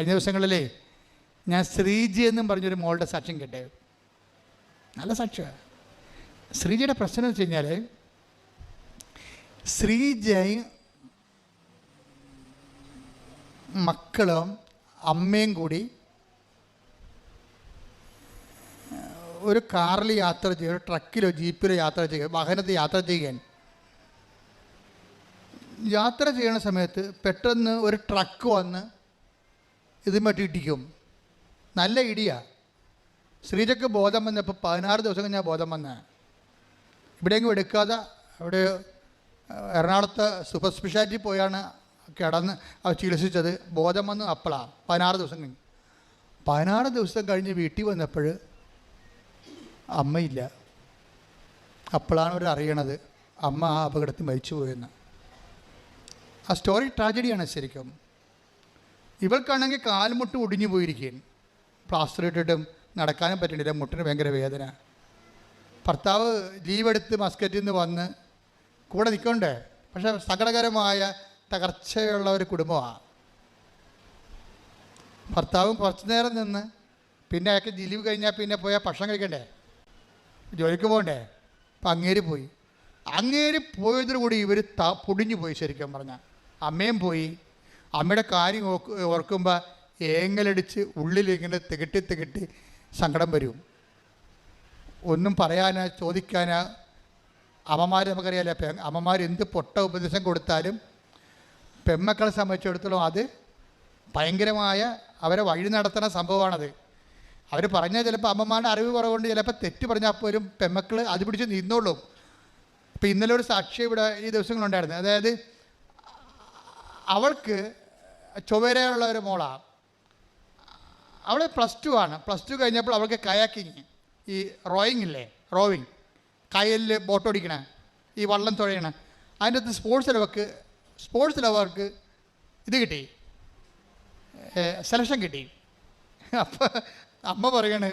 കഴിഞ്ഞ ദിവസങ്ങളിൽ ഞാൻ ശ്രീജി എന്നും പറഞ്ഞൊരു മോളുടെ സാക്ഷ്യം കേട്ടേ. നല്ല സാക്ഷ്യമാണ് ശ്രീജിയുടെ പ്രശ്നം എന്ന് വെച്ച് കഴിഞ്ഞാൽ ശ്രീജ മക്കളും അമ്മയും കൂടി ഒരു കാറിൽ യാത്ര ചെയ്യുക ഒരു ട്രക്കിലോ ജീപ്പിലോ യാത്ര ചെയ്യുക വാഹനത്തിൽ യാത്ര ചെയ്യാൻ യാത്ര ചെയ്യുന്ന സമയത്ത് പെട്ടെന്ന് ഒരു ട്രക്ക് വന്ന് ഇതുമായിട്ട് ഇടിക്കും. നല്ല ഇടിയാ. സ്ത്രീജക്ക് ബോധം വന്നപ്പോൾ പതിനാറ് ദിവസം കഴിഞ്ഞാൽ ബോധം വന്ന. ഇവിടെയെങ്കിലും എടുക്കാതെ അവിടെ എറണാകുളത്ത് സൂപ്പർ സ്പെഷ്യാലിറ്റി പോയാണ് കിടന്ന് അവർ ചികിത്സിച്ചത്. ബോധം വന്ന് അപ്പളാണ് പതിനാറ് ദിവസം കഴിഞ്ഞ്. പതിനാറ് ദിവസം കഴിഞ്ഞ് വീട്ടിൽ വന്നപ്പോൾ അമ്മയില്ല. അപ്പോഴാണ് അവർ അറിയണത്. അമ്മ ആ അപകടത്തിൽ മരിച്ചു പോയെന്ന് ആ സ്റ്റോറി ട്രാജഡിയാണ് ശരിക്കും. ഇവൾക്കാണെങ്കിൽ കാൽമുട്ട് ഒടിഞ്ഞു പോയിരിക്കും പ്ലാസ്റ്റർ ഇട്ടിട്ടും നടക്കാനും പറ്റുന്നില്ല മുട്ടിന് ഭയങ്കര വേദന. ഭർത്താവ് ലീവെടുത്ത് മസ്കറ്റിൽ നിന്ന് വന്ന് കൂടെ നിൽക്കണ്ടേ? പക്ഷേ സകടകരമായ തകർച്ചയുള്ള ഒരു കുടുംബമാണ്. ഭർത്താവും കുറച്ച് നേരം നിന്ന് പിന്നെ അയാൾക്ക് ലീവ് കഴിഞ്ഞാൽ പിന്നെ പോയാൽ ഭക്ഷണം കഴിക്കണ്ടേ? ജോലിക്ക് പോകണ്ടേ? അപ്പം അങ്ങേര് പോയി. അങ്ങേര് പോയതോടുകൂടി ഇവർ ത പൊടിഞ്ഞു പോയി ശരിക്കും പറഞ്ഞാൽ. അമ്മയും പോയി. അമ്മയുടെ കാര്യം ഓർക്കുമ്പോൾ ഏങ്ങലടിച്ച് ഉള്ളിലിങ്ങനെ തികട്ടി തികട്ടി സങ്കടം വരും. ഒന്നും പറയാനാ ചോദിക്കാനാ. അമ്മമാർ നമുക്കറിയാലോ പെ അമ്മമാർ എന്ത് പൊട്ട ഉപദേശം കൊടുത്താലും പെമ്മക്കളെ സംബന്ധിച്ചിടത്തോളം അത് ഭയങ്കരമായ അവരെ വഴി നടത്തുന്ന സംഭവമാണത്. അവർ പറഞ്ഞാൽ ചിലപ്പോൾ അമ്മമാരുടെ അറിവ് കുറവുകൊണ്ട് ചിലപ്പോൾ തെറ്റ് പറഞ്ഞാൽ പോലും പെമ്മക്കൾ അത് പിടിച്ച് നിന്നോളും. ഇപ്പം ഇന്നലെ ഒരു സാക്ഷി ഇവിടെ ഈ ദിവസങ്ങളുണ്ടായിരുന്നു. അതായത് അവൾക്ക് ചൊവ്വരയുള്ള ഒരു മോളാണ് അവൾ പ്ലസ് ടു ആണ്. പ്ലസ് ടു കഴിഞ്ഞപ്പോൾ അവൾക്ക് കയാക്കിങ് ഈ റോയിങ് ഇല്ലേ റോവിങ്. കയലിൽ ബോട്ട് ഓടിക്കണ ഈ വള്ളം തുഴയണ. അതിന്റെ അകത്ത് സ്പോർട്സ് ലവർക്ക് സ്പോർട്സ് ലവർക്ക് ഇത് കിട്ടി. സെലക്ഷൻ കിട്ടി. അപ്പോൾ അമ്മ പറയാണ്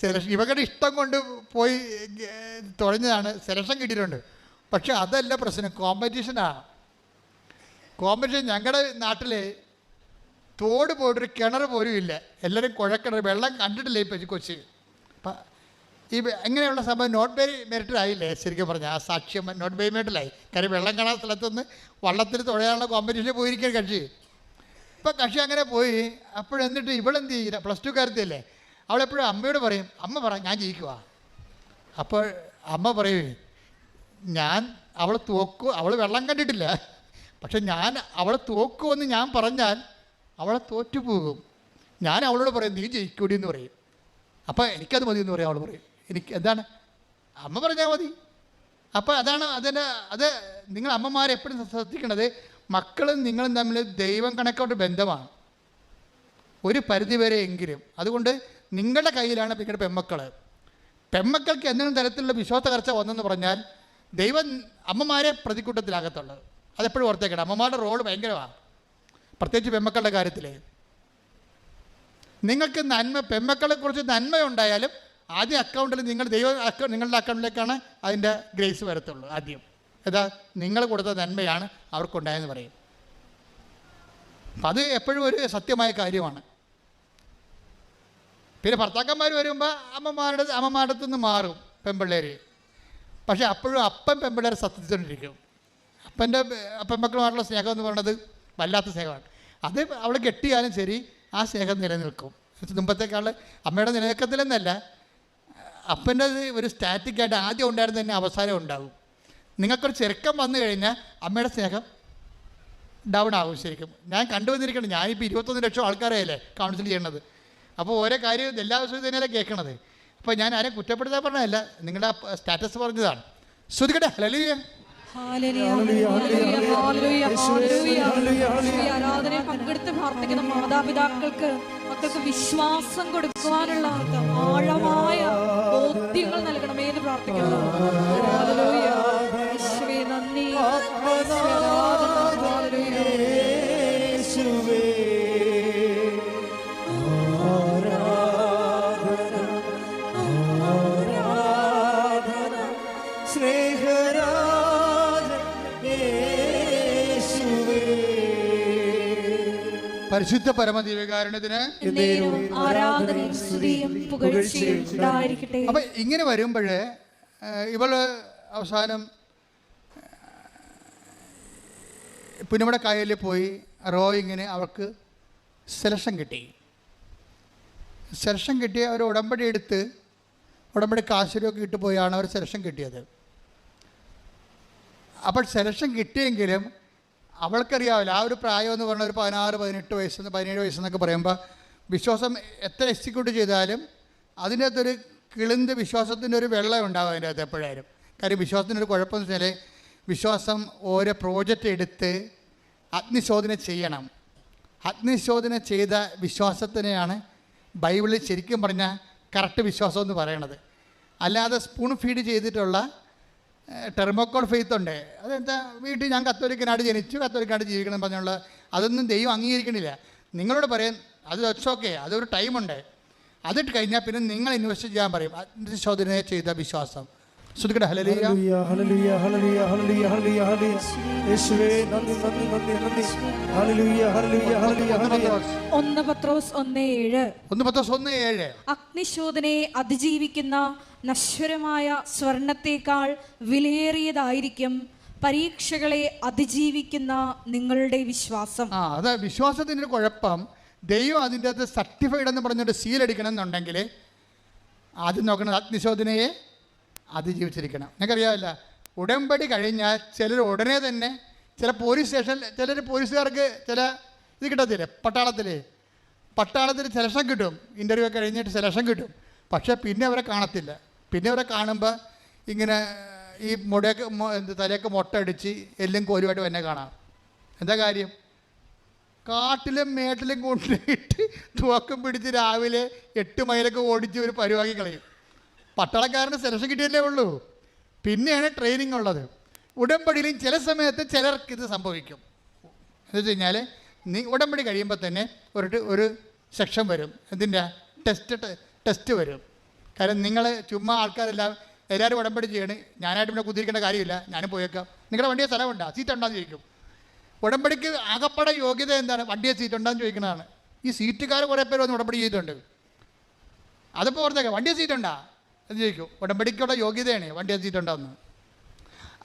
സെലക്ഷൻ ഇവരുടെ ഇഷ്ടം കൊണ്ട് പോയി തുഴഞ്ഞതാണ്. സെലക്ഷൻ കിട്ടിയിട്ടുണ്ട്. പക്ഷെ അതല്ല പ്രശ്നം. കോമ്പറ്റീഷനാണ് കോമ്പറ്റീഷൻ ഞങ്ങളുടെ നാട്ടിൽ തോട് പോയിട്ടൊരു കിണർ പോലും ഇല്ല. എല്ലാവരും കുഴക്കിണർ വെള്ളം കണ്ടിട്ടില്ല ഇപ്പം കൊച്ചി? അപ്പം ഈ അങ്ങനെയുള്ള സംഭവം നോട്ട് ബൈ മെറിറ്റഡ് ആയില്ലേ? ശരിക്കും പറഞ്ഞാൽ ആ സാക്ഷ്യം നോട്ട് ബൈ മെറിറ്റഡായി കാര്യം വെള്ളം കാണാത്ത സ്ഥലത്തുനിന്ന് വള്ളത്തിൽ തുഴയാനുള്ള കോമ്പറ്റീഷൻ പോയിരിക്കാൻ കക്ഷി. ഇപ്പം കക്ഷി അങ്ങനെ പോയി അപ്പോഴെന്നിട്ട് ഇവളെന്ത് ചെയ്യില്ല പ്ലസ് ടു കാര്യത്തില്ലേ അവളെപ്പോഴും അമ്മയോട് പറയും അമ്മ പറ ഞാൻ ജയിക്കുക അപ്പോൾ അമ്മ പറയും ഞാൻ അവൾ തോക്കു അവൾ വെള്ളം കണ്ടിട്ടില്ല. പക്ഷെ ഞാൻ അവളെ തോക്കുമെന്ന് ഞാൻ പറഞ്ഞാൽ അവളെ തോറ്റുപോകും. ഞാൻ അവളോട് പറയും നീ ജയിക്കൂടി എന്ന് പറയും. അപ്പോൾ എനിക്കത് മതി എന്ന് പറയും അവൾ പറയും. എനിക്ക് എന്താണ്? അമ്മ പറഞ്ഞാൽ മതി. അപ്പോൾ അതാണ് അതിന്റെ അത് നിങ്ങൾ അമ്മമാരെപ്പോഴും ശ്രദ്ധിക്കേണ്ടത് മക്കളും നിങ്ങളും തമ്മിൽ ദൈവം കണക്കോട്ട് ബന്ധമാണ്. ഒരു പരിധിവരെ എങ്കിലും. അതുകൊണ്ട് നിങ്ങളുടെ കയ്യിലാണ് നിങ്ങളുടെ പെമ്മക്കൾ പെമ്മക്കൾക്ക് എന്തെങ്കിലും തരത്തിലുള്ള വിശ്വാസ കർച്ച വന്നെന്ന് പറഞ്ഞാൽ ദൈവം അമ്മമാരെ പ്രതിക്കൂട്ടത്തിലാകത്തുള്ളത് അതെപ്പോഴും ഓർത്തേക്കണം അമ്മമാരുടെ റോൾ ഭയങ്കരമാണ് പ്രത്യേകിച്ച് പെമ്മക്കളുടെ കാര്യത്തിൽ നിങ്ങൾക്ക് നന്മ പെമ്മക്കളെ കുറിച്ച് നന്മയുണ്ടായാലും ആദ്യം അക്കൗണ്ടിൽ നിങ്ങൾ ദൈവ അക്ക നിങ്ങളുടെ അക്കൗണ്ടിലേക്കാണ് അതിന്റെ ഗ്രേസ് വരത്തുള്ളൂ ആദ്യം. ഏതാ നിങ്ങൾ കൊടുത്ത നന്മയാണ് അവർക്കുണ്ടായെന്ന് പറയും. അത് എപ്പോഴും ഒരു സത്യമായ കാര്യമാണ്. പിന്നെ ഭർത്താക്കന്മാർ വരുമ്പോൾ അമ്മമാരുടെ അമ്മമാരുടെ നിന്ന് മാറും പെമ്പിള്ളേർ പക്ഷേ അപ്പോഴും അപ്പം പെൺപിള്ളേരെ എന്റെ അപ്പം മക്കളുമായിട്ടുള്ള സ്നേഹം എന്ന് പറയുന്നത് വല്ലാത്ത സ്നേഹമാണ്. അത് അവൾ കെട്ടിയാലും ശരി ആ സ്നേഹം നിലനിൽക്കും. മുമ്പത്തേക്കാൾ അമ്മയുടെ നിലനിൽക്കത്തില്ലെന്നല്ല അപ്പന്റെ ഒരു സ്റ്റാറ്റിക്കായിട്ട് ആദ്യം ഉണ്ടായിരുന്ന തന്നെ അവസാനം ഉണ്ടാകും നിങ്ങൾക്കൊരു ചെറുക്കം വന്നു കഴിഞ്ഞാൽ അമ്മയുടെ സ്നേഹം ഡൗൺ ആകും ശരിക്കും. ഞാൻ കണ്ടുവന്നിരിക്കണം ഞാനിപ്പോൾ ഇരുപത്തൊന്ന് ലക്ഷം ആൾക്കാരെയല്ലേ കൗൺസിൽ ചെയ്യണത് അപ്പോൾ ഓരോ കാര്യം എല്ലാ ദിവസവും തന്നെയല്ലേ കേൾക്കണത്. അപ്പോൾ ഞാൻ ആരെയും കുറ്റപ്പെടുത്താൻ പറഞ്ഞതല്ല നിങ്ങളുടെ സ്റ്റാറ്റസ് പറഞ്ഞതാണ്. ശ്രുതികട്ടെ ഹലലിയ ആരാധനയിൽ പങ്കെടുത്ത് പ്രാർത്ഥിക്കുന്ന മാതാപിതാക്കൾക്ക് മക്കൾക്ക് വിശ്വാസം കൊടുക്കുവാനുള്ള ആഴമായ ബോധ്യങ്ങൾ നൽകണം. എന്ന് പ്രാർത്ഥിക്കുന്നു പരിശുദ്ധ പരമദീവകാരുണ്യത്തിന് അപ്പൊ ഇങ്ങനെ വരുമ്പോൾ ഇവൾ അവസാനം പുന്നമട കായലിൽ പോയി റോയിങ്ങിന് അവൾക്ക് സെലക്ഷൻ കിട്ടി. സെലക്ഷൻ കിട്ടി അവർ ഉടമ്പടി എടുത്ത് ഉടമ്പടി കാശുരൊക്കെ ഇട്ട് പോയാണ് അവർ സെലക്ഷൻ കിട്ടിയത്. അപ്പോൾ സെലക്ഷൻ കിട്ടിയെങ്കിലും അവൾക്കറിയാവില്ല. ആ ഒരു പ്രായം എന്ന് പറഞ്ഞാൽ ഒരു പതിനാറ് പതിനെട്ട് വയസ്സ് പതിനേഴ് വയസ്സെന്നൊക്കെ പറയുമ്പോൾ വിശ്വാസം എത്ര എക്സിക്യൂട്ട് ചെയ്താലും അതിന്റെ അകത്തൊരു കിളിന്ത് വിശ്വാസത്തിന്റെ ഒരു വെള്ളം ഉണ്ടാവും അതിന്റെ അകത്ത് എപ്പോഴായാലും. കാര്യം വിശ്വാസത്തിന്റെ ഒരു കുഴപ്പമെന്ന് വെച്ചാൽ വിശ്വാസം ഓരോ പ്രോജക്റ്റ് എടുത്ത് അഗ്നിശോധന ചെയ്യണം. അഗ്നിശോധന ചെയ്ത വിശ്വാസത്തിനെയാണ് ബൈബിളിൽ ശരിക്കും പറഞ്ഞാൽ കറക്റ്റ് വിശ്വാസം എന്ന് പറയണത്. അല്ലാതെ സ്പൂൺ ഫീഡ് ചെയ്തിട്ടുള്ള ടെർമോക്കോൾ ഫെയ്ത്ത് ഉണ്ട് അതെന്താ? വീട്ടിൽ ഞാൻ കത്തോലിക്കനായിട്ട് ജനിച്ചു കത്തോലിക്കനായിട്ട് ജീവിക്കണം പറഞ്ഞുള്ള അതൊന്നും ദൈവം അംഗീകരിക്കണില്ല. നിങ്ങളോട് പറയാൻ അത് ഇറ്റ്സ് ഓക്കെ അതൊരു ടൈമുണ്ട്. അതിട്ട് കഴിഞ്ഞാൽ പിന്നെ നിങ്ങൾ ഇൻവെസ്റ്റ് ചെയ്യാൻ പറയും. അഗ്നിശോധന ചെയ്ത വിശ്വാസം. ശ്രുതിക്കട്ടെ ഹലലിയ ഹല്ലേലൂയ, ഹല്ലേലൂയ, ഹല്ലേലൂയ, ഹല്ലേലൂയ, ഹല്ലേലൂയ, ഹല്ലേലൂയ. യേശുവേ നന്ദി നന്ദി നന്ദി നന്ദി. ഹല്ലേലൂയ, ഹല്ലേലൂയ, ഹല്ലേലൂയ, ഹല്ലേലൂയ. ഒന്ന് പത്രോസ് ഒന്ന് ഏഴ്. ഒന്ന് പത്തോസ് ഒന്ന് ഏഴ്. അഗ്നിശോധനയെ അതിജീവിക്കുന്ന നശ്വരമായ സ്വർണത്തേക്കാൾ വിലയേറിയതായിരിക്കും പരീക്ഷകളെ അതിജീവിക്കുന്ന നിങ്ങളുടെ വിശ്വാസം. ആ അത് വിശ്വാസത്തിന്റെ കുഴപ്പം. ദൈവം അതിന്റെ അകത്ത് സർട്ടിഫൈഡ് എന്ന് പറഞ്ഞിട്ട് സീലടിക്കണം എന്നുണ്ടെങ്കിൽ ആദ്യം നോക്കണ അഗ്നിശോധനയെ അതിജീവിച്ചിരിക്കണം. നിങ്ങൾക്കറിയാമല്ല ഉടമ്പടി കഴിഞ്ഞാൽ ചിലർ ഉടനെ തന്നെ ചില പോലീസ് സ്റ്റേഷനിൽ ചിലർ പോലീസുകാർക്ക് ചില ഇത് കിട്ടത്തില്ലേ? പട്ടാളത്തിൽ പട്ടാളത്തിൽ സെലക്ഷൻ കിട്ടും. ഇന്റർവ്യൂ ഒക്കെ കഴിഞ്ഞിട്ട് സെലക്ഷൻ കിട്ടും. പക്ഷേ പിന്നെ അവരെ കാണത്തില്ല. പിന്നെ ഇവരെ കാണുമ്പോൾ ഇങ്ങനെ ഈ മുടയൊക്കെ എന്ത് തലയൊക്കെ മുട്ടടിച്ച് എല്ലും കോരുമായിട്ട് എന്നെ കാണാം. എന്താ കാര്യം? കാട്ടിലും മേട്ടിലും കൊണ്ടുപോയിട്ട് തൂക്കം പിടിച്ച് രാവിലെ എട്ട് മൈലൊക്കെ ഓടിച്ച് ഒരു പരിപാടി കളയും. പട്ടാളക്കാരന് സെലക്ഷൻ കിട്ടിയല്ലേ ഉള്ളൂ. പിന്നെയാണ് ട്രെയിനിങ് ഉള്ളത്. ഉടമ്പടിയിലും ചില സമയത്ത് ചിലർക്ക് ഇത് സംഭവിക്കും. എന്ന് വെച്ച് കഴിഞ്ഞാൽ നീ ഉടമ്പടി കഴിയുമ്പോൾ തന്നെ ഒരു ഒരു സെക്ഷൻ വരും. എന്തിന്റെ ടെസ്റ്റ് ടെസ്റ്റ് വരും. കാര്യം നിങ്ങൾ ചുമ്മാ ആൾക്കാരെല്ലാം എല്ലാവരും ഉടമ്പടി ചെയ്യണ്. ഞാനായിട്ട് ഇവിടെ കുതിരിക്കേണ്ട കാര്യമില്ല. ഞാനും പോയേക്കാം. നിങ്ങളുടെ വണ്ടിയെ സ്ഥലമുണ്ടോ? സീറ്റ് ഉണ്ടോയെന്ന് ചോദിക്കും. ഉടമ്പടിക്ക് ആകപ്പാടെ യോഗ്യത എന്താണ്? വണ്ടിയെ സീറ്റ് ഉണ്ടോയെന്ന് ചോദിക്കുന്നതാണ്. ഈ സീറ്റുകാർ കുറേ പേര് വന്ന് ഉടമ്പടി ചെയ്തിട്ടുണ്ട്. അതിപ്പോൾ ഓർത്തേക്കാം വണ്ടിയെ സീറ്റ് ഉണ്ടാ? എന്ന് ചോദിക്കും. ഉടമ്പടിക്കുള്ള യോഗ്യതയാണ് വണ്ടിയെ സീറ്റ് ഉണ്ടാവുന്നത്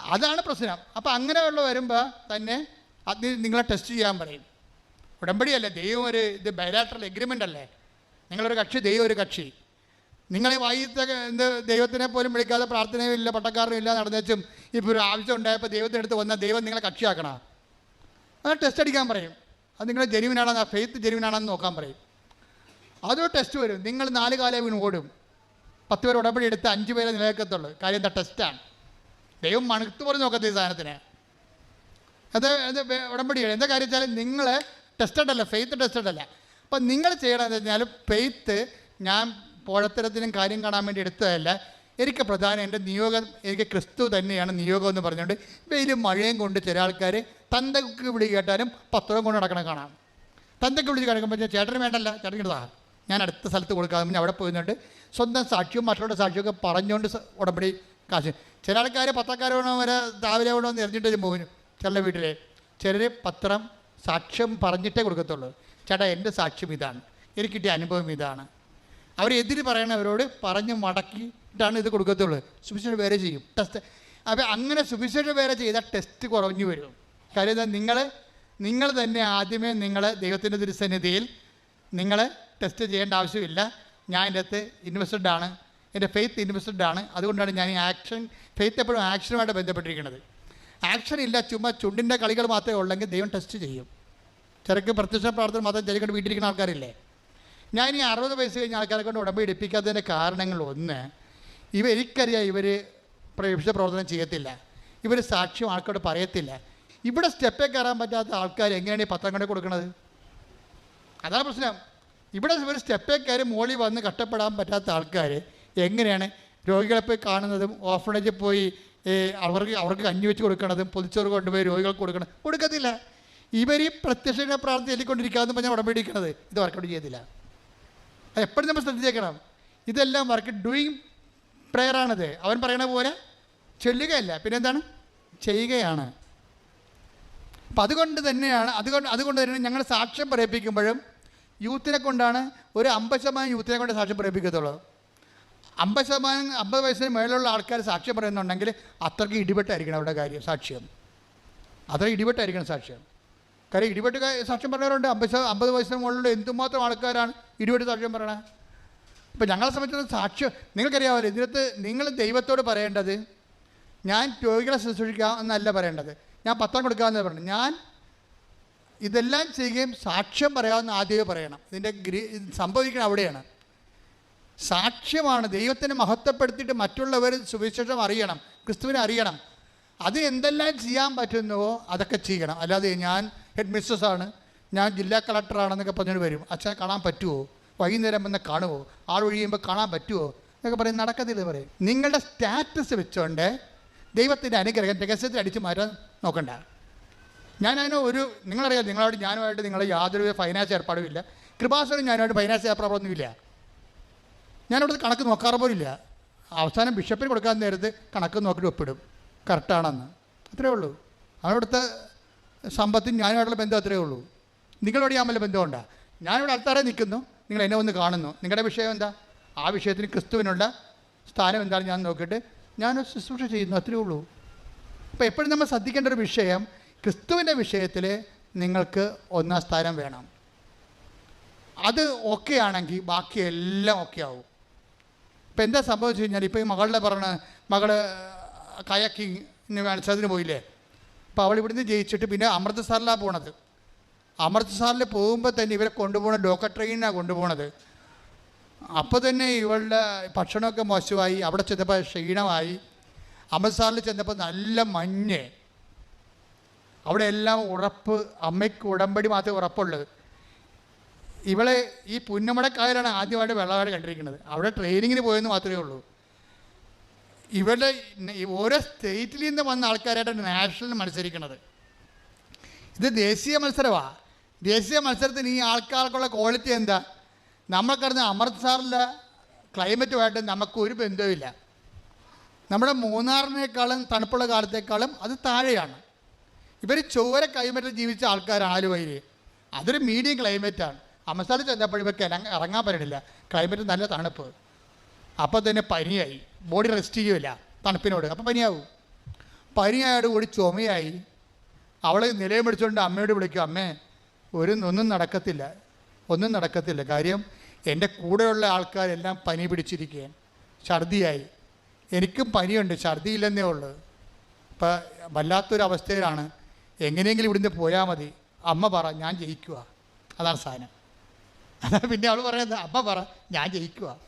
അതാണ് പ്രശ്നം. അപ്പോൾ അങ്ങനെയുള്ള വരുമ്പോൾ തന്നെ അത് നിങ്ങളെ ടെസ്റ്റ് ചെയ്യാൻ പറയും. ഉടമ്പടിയല്ലേ? ദൈവം ഒരു ഇത് ബയലാട്രൽ എഗ്രിമെന്റ് അല്ലേ? നിങ്ങളൊരു കക്ഷി ദൈവം ഒരു കക്ഷി. നിങ്ങളെ വൈകിട്ട് എന്ത് ദൈവത്തിനെ പോലും വിളിക്കാതെ പ്രാർത്ഥനയും ഇല്ല പട്ടക്കാരനും ഇല്ല നടന്നേച്ചും ഇപ്പോൾ ഒരു ആവശ്യം ഉണ്ടായപ്പോൾ ദൈവത്തിന്റെ അടുത്ത് വന്നാൽ ദൈവം നിങ്ങളെ കക്ഷിയാക്കണം. അത് ടെസ്റ്റ് അടിക്കാൻ പറയും. അത് നിങ്ങൾ ജെനുവിനാണെന്ന് ഫെയ്ത്ത് ജെനുവിനാണെന്ന് നോക്കാൻ പറയും. അതൊരു ടെസ്റ്റ് വരും. നിങ്ങൾ നാല് കാലം വീണ് ഓടും. പത്ത് പേർ ഉടമ്പടി എടുത്ത് അഞ്ച് പേരെ നിലനിൽക്കത്തുള്ളൂ. കാര്യം എന്താ ടെസ്റ്റാണ് ദൈവം മണുത്ത് പോലും നോക്കത്ത ഈ സാധനത്തിന്. അത് അത് ഉടമ്പടി എന്താ കാര്യം വെച്ചാൽ നിങ്ങൾ ടെസ്റ്റഡ് അല്ല ഫെയ്ത്ത് ടെസ്റ്റഡ് അല്ല. അപ്പം നിങ്ങൾ ചെയ്യണമെന്ന് വെച്ചാൽ ഫെയ്ത്ത് ഞാൻ പോഴത്തരത്തിനും കാര്യം കാണാൻ വേണ്ടി എടുത്തതല്ല. എനിക്ക് പ്രധാനം എന്റെ നിയോഗം എനിക്ക് ക്രിസ്തു തന്നെയാണ് നിയോഗം എന്ന് പറഞ്ഞുകൊണ്ട് വെയിലും മഴയും കൊണ്ട് ചില ആൾക്കാർ തന്തക്ക് വിളി കേട്ടാലും പത്രം കൊണ്ട് നടക്കണം കാണാം. തന്തക്ക് വിളിച്ച് കിടക്കുമ്പോൾ ചേട്ടന് വേണ്ടല്ല. ചേട്ടൻ ഞാൻ അടുത്ത സ്ഥലത്ത് കൊടുക്കാതെ പിന്നെ അവിടെ പോയിരുന്നുണ്ട് സ്വന്തം സാക്ഷിയും മറ്റുള്ള സാക്ഷിയൊക്കെ പറഞ്ഞുകൊണ്ട് ഉടമ്പടി കാശ്. ചില ആൾക്കാർ പത്രക്കാർ വരെ രാവിലെ വേണോ എറിഞ്ഞിട്ട് പോകുന്നു ചിലരുടെ വീട്ടിലെ ചിലർ പത്രം സാക്ഷ്യം പറഞ്ഞിട്ടേ കൊടുക്കത്തുള്ളൂ. ചേട്ടാ എന്റെ സാക്ഷ്യം ഇതാണ്. എനിക്ക് കിട്ടിയ അനുഭവം ഇതാണ്. അവരെതിര് പറയണവരോട് പറഞ്ഞ് മടക്കിയിട്ടാണ് ഇത് കൊടുക്കത്തുള്ളൂ. സുവിശേഷ വേറെ ചെയ്യും. ടെസ്റ്റ് അപ്പോൾ അങ്ങനെ സുവിശേഷ വേറെ ചെയ്താൽ ടെസ്റ്റ് കുറഞ്ഞു വരും. കാര്യം എന്താ? നിങ്ങൾ നിങ്ങൾ തന്നെ ആദ്യമേ നിങ്ങൾ ദൈവത്തിന്റെ ദുരുസന്നിധിയിൽ നിങ്ങൾ ടെസ്റ്റ് ചെയ്യേണ്ട ആവശ്യമില്ല. ഞാൻ എന്റെ അകത്ത് ഇൻവെസ്റ്റഡ് ആണ്. എന്റെ ഫെയ്ത്ത് ഇൻവെസ്റ്റഡ് ആണ്. അതുകൊണ്ടാണ് ഞാൻ ഈ ആക്ഷൻ ഫെയ്ത്ത് എപ്പോഴും ആക്ഷനുമായിട്ട് ബന്ധപ്പെട്ടിരിക്കുന്നത്. ആക്ഷൻ ഇല്ല ചുമ്മാ ചുണ്ടിന്റെ കളികൾ മാത്രമേ ഉള്ളെങ്കിൽ ദൈവം ടെസ്റ്റ് ചെയ്യും. ചെറുക്ക് പ്രത്യക്ഷ പ്രാർത്ഥന മാത്രം ചിലക്കൊണ്ട് വീട്ടിലിരിക്കുന്ന ആൾക്കാരില്ലേ? ഞാൻ ഈ അറുപത് വയസ്സ് കഴിഞ്ഞ ആൾക്കാരെ കൊണ്ട് ഉടമ്പ എടുപ്പിക്കാത്തതിന്റെ കാരണങ്ങൾ ഒന്ന് ഇവ എനിക്കറിയാം ഇവർ പ്രവേശിച്ച പ്രവർത്തനം ചെയ്യത്തില്ല. ഇവർ സാക്ഷ്യം ആൾക്കാരോട് പറയത്തില്ല. ഇവിടെ സ്റ്റെപ്പേ കയറാൻ പറ്റാത്ത ആൾക്കാർ എങ്ങനെയാണ് ഈ പത്രം കണ്ടു കൊടുക്കുന്നത് അതാണ് പ്രശ്നം. ഇവിടെ ഇവർ സ്റ്റെപ്പേ കയറി മോളി വന്ന് കഷ്ടപ്പെടാൻ പറ്റാത്ത ആൾക്കാർ എങ്ങനെയാണ് രോഗികളെ പോയി കാണുന്നതും ഓഫണേജിൽ പോയി അവർക്ക് അവർക്ക് കഞ്ഞി വെച്ച് കൊടുക്കണതും പൊതിച്ചോറ് കൊണ്ടുപോയി രോഗികൾക്ക് കൊടുക്കണം കൊടുക്കത്തില്ല. ഇവർ ഈ പ്രത്യക്ഷ പ്രാർത്ഥന ചൊല്ലിക്കൊണ്ടിരിക്കാമെന്ന് പറഞ്ഞാൽ ഉടമ്പടിക്കുന്നത് ഇത് വർക്കൗട്ട് ചെയ്യത്തില്ല. അത് എപ്പോഴും നമ്മൾ ശ്രദ്ധിച്ചേക്കണം. ഇതെല്ലാം വർക്ക് ഡൂയിങ് പ്രെയറാണിത് അവൻ പറയണ പോലെ ചൊല്ലുകയല്ല. പിന്നെന്താണ്? ചെയ്യുകയാണ്. അപ്പം അതുകൊണ്ട് തന്നെയാണ് അതുകൊണ്ട് അതുകൊണ്ട് തന്നെ ഞങ്ങൾ സാക്ഷ്യം പറയിപ്പിക്കുമ്പോഴും യൂത്തിനെ കൊണ്ടാണ് ഒരു അമ്പത് ശതമാനം യൂത്തിനെ കൊണ്ട് സാക്ഷ്യം പറയിപ്പിക്കത്തുള്ളത് അമ്പത് ശതമാനം അമ്പത് വയസ്സിന് മേലുള്ള ആൾക്കാർ സാക്ഷ്യം പറയുന്നുണ്ടെങ്കിൽ അത്രയ്ക്ക് ഇടിപെട്ടായിരിക്കണം അവരുടെ കാര്യം സാക്ഷ്യം. അത്ര ഇടിപെട്ടായിരിക്കണം സാക്ഷ്യം. കാര്യം ഇടിപെട്ട് കാ- സാക്ഷ്യം പറഞ്ഞവരുണ്ട്. അമ്പത് അമ്പത് വയസ്സിന് മുകളിലുള്ള എന്തുമാത്രം ആൾക്കാരാണ് ഇടിപെട്ട് സാക്ഷ്യം പറയണത് ഇപ്പം ഞങ്ങളെ സംബന്ധിച്ചിടത്തോളം സാക്ഷ്യം നിങ്ങൾക്കറിയാമല്ലോ ഇതിനകത്ത് നിങ്ങൾ ദൈവത്തോട് പറയേണ്ടത് ഞാൻ രോഗികളെ ശുശ്രൂഷിക്കാം എന്നല്ല പറയേണ്ടത്. ഞാൻ പത്രം കൊടുക്കാമെന്ന് പറഞ്ഞു ഞാൻ ഇതെല്ലാം ചെയ്യുകയും സാക്ഷ്യം പറയാമെന്ന് ആദ്യമേ പറയണം. ഇതിന്റെ ഗ്രീ സംഭവിക്കണം അവിടെയാണ്. സാക്ഷ്യമാണ് ദൈവത്തിനെ മഹത്വപ്പെടുത്തിയിട്ട് മറ്റുള്ളവർ സുവിശേഷം അറിയണം ക്രിസ്തുവിനെ അറിയണം. അത് എന്തെല്ലാം ചെയ്യാൻ പറ്റുന്നുവോ അതൊക്കെ ചെയ്യണം. അല്ലാതെ ഞാൻ ഹെഡ് മിസ്സസ് ആണ്. ഞാൻ ജില്ലാ കളക്ടറാണെന്നൊക്കെ പറഞ്ഞിട്ട് വരും. അച്ഛനെ കാണാൻ പറ്റുമോ വൈകുന്നേരം വന്ന് കാണുമോ ആൾ ഒഴിയുമ്പോൾ കാണാൻ പറ്റുമോ എന്നൊക്കെ പറയും. നടക്കത്തില്ല പറയും. നിങ്ങളുടെ സ്റ്റാറ്റസ് വെച്ചുകൊണ്ട് ദൈവത്തിന്റെ അനുഗ്രഹം രഹസ്യത്തിൽ അടിച്ചു മാറ്റാൻ നോക്കണ്ട. ഞാൻ ഒരു നിങ്ങളറിയാം നിങ്ങളോട് ഞാനുമായിട്ട് നിങ്ങളെ യാതൊരു ഫൈനാൻസ് ഏർപ്പാടും ഇല്ല. കൃപാസനും ഞാനുമായിട്ട് ഫൈനാൻസ് ഏർപ്പാടൊന്നുമില്ല ഞാനവിടുത്തെ കണക്ക് നോക്കാറ് പോലില്ല അവസാനം ബിഷപ്പിന് കൊടുക്കാൻ നേരത്ത് കണക്ക് നോക്കിയിട്ട് ഒപ്പിടും. കറക്റ്റാണെന്ന്. അത്രേ ഉള്ളൂ. അവിടുത്തെ സമ്പത്തും ഞാനുമായിട്ടുള്ള ബന്ധം അത്രയേ ഉള്ളൂ. നിങ്ങളോട് വല്ല ബന്ധമുണ്ടാ? ഞാനിവിടെ അടുത്താറേ നിൽക്കുന്നു. നിങ്ങൾ എന്നെ ഒന്ന് കാണുന്നു. നിങ്ങളുടെ വിഷയം എന്താ? ആ വിഷയത്തിന് ക്രിസ്തുവിനുള്ള സ്ഥാനം എന്താണെന്ന് ഞാൻ നോക്കിയിട്ട് ഞാൻ ശുശ്രൂഷ ചെയ്യുന്നു. അത്രയേ ഉള്ളൂ. അപ്പോൾ എപ്പോഴും നമ്മൾ ശ്രദ്ധിക്കേണ്ട ഒരു വിഷയം ക്രിസ്തുവിന്റെ വിഷയത്തിൽ നിങ്ങൾക്ക് ഒന്നാം സ്ഥാനം വേണം. അത് ഓക്കെ ആണെങ്കിൽ ബാക്കി എല്ലാം ഓക്കെ ആവും. ഇപ്പം എന്താ സംഭവിച്ചു കഴിഞ്ഞാൽ ഇപ്പോൾ ഈ മകളുടെ പറഞ്ഞ മകൾ കയക്കിങ് മത്സരത്തിന് പോയില്ലേ? അപ്പോൾ അവൾ ഇവിടുന്ന് ജയിച്ചിട്ട് പിന്നെ അമൃത്സറിലാണ് പോണത്. അമൃത്സറിൽ പോകുമ്പോൾ തന്നെ ഇവരെ കൊണ്ടുപോകണ ലോക്കൽ ട്രെയിനിനാണ് കൊണ്ടുപോകണത് അപ്പോൾ തന്നെ ഇവളുടെ ഭക്ഷണമൊക്കെ മോശമായി. അവിടെ ചെന്നപ്പോൾ ക്ഷീണമായി. അമൃത്സറിൽ ചെന്നപ്പോൾ നല്ല മഞ്ഞ്. അവിടെ എല്ലാം ഉറപ്പ്. അമ്മയ്ക്ക് ഉടമ്പടി മാത്രമേ ഉറപ്പുള്ളത് ഇവളെ ഈ പുന്നമടക്കായലാണ് ആദ്യമായിട്ട് വെള്ളവാട് കണ്ടിരിക്കുന്നത്. അവിടെ ട്രെയിനിങ്ങിന് പോയെന്ന് മാത്രമേ ഉള്ളൂ. ഇവരുടെ ഓരോ സ്റ്റേറ്റിൽ നിന്ന് വന്ന ആൾക്കാരായിട്ടാണ് നാഷണൽ മത്സരിക്കുന്നത് ഇത് ദേശീയ മത്സരമാണ് ദേശീയ മത്സരത്തിന് ഈ ആൾക്കാർക്കുള്ള ക്വാളിറ്റി എന്താ? നമ്മൾക്കറിഞ്ഞ അമൃത്സറിലെ ക്ലൈമറ്റുമായിട്ട് നമുക്കൊരു ബന്ധവുമില്ല നമ്മുടെ മൂന്നാറിനേക്കാളും തണുപ്പുള്ള കാലത്തേക്കാളും അത് താഴെയാണ്. ഇവർ ചോര കൈമറ്റിൽ ജീവിച്ച ആൾക്കാരാണ് ആലുവയിൽ അതൊരു മീഡിയം ക്ലൈമറ്റാണ് അമൃത്സറിൽ ചെന്നപ്പോഴും ഇവർക്ക് ഇറങ്ങാൻ പറ്റില്ല ക്ലൈമറ്റ് നല്ല തണുപ്പ്. അപ്പോൾ തന്നെ പനിയായി. ബോഡി റെസ്റ്റ് ചെയ്യുമില്ല തണുപ്പിനോട്. അപ്പം പനിയാവും. പനിയായോട് കൂടി ചുമയായി. അവൾ നിലയം പിടിച്ചുകൊണ്ട് അമ്മയോട് വിളിക്കും അമ്മേ ഒരു ഒന്നും നടക്കത്തില്ല. ഒന്നും നടക്കത്തില്ല. കാര്യം എന്റെ കൂടെയുള്ള ആൾക്കാരെല്ലാം പനി പിടിച്ചിരിക്കുകയാണ്. ഛർദിയായി. എനിക്കും പനിയുണ്ട്. ഛർദിയില്ലെന്നേ ഉള്ളൂ. ഇപ്പം വല്ലാത്തൊരു അവസ്ഥയിലാണ് എങ്ങനെയെങ്കിലും ഇവിടുന്ന് പോയാൽ മതി. അമ്മ പറ ഞാൻ ജയിക്കുക അതാണ് സാധനം. അതാണ് പിന്നെ അവൾ പറയുന്നത് അമ്മ പറ ഞാൻ ജയിക്കുക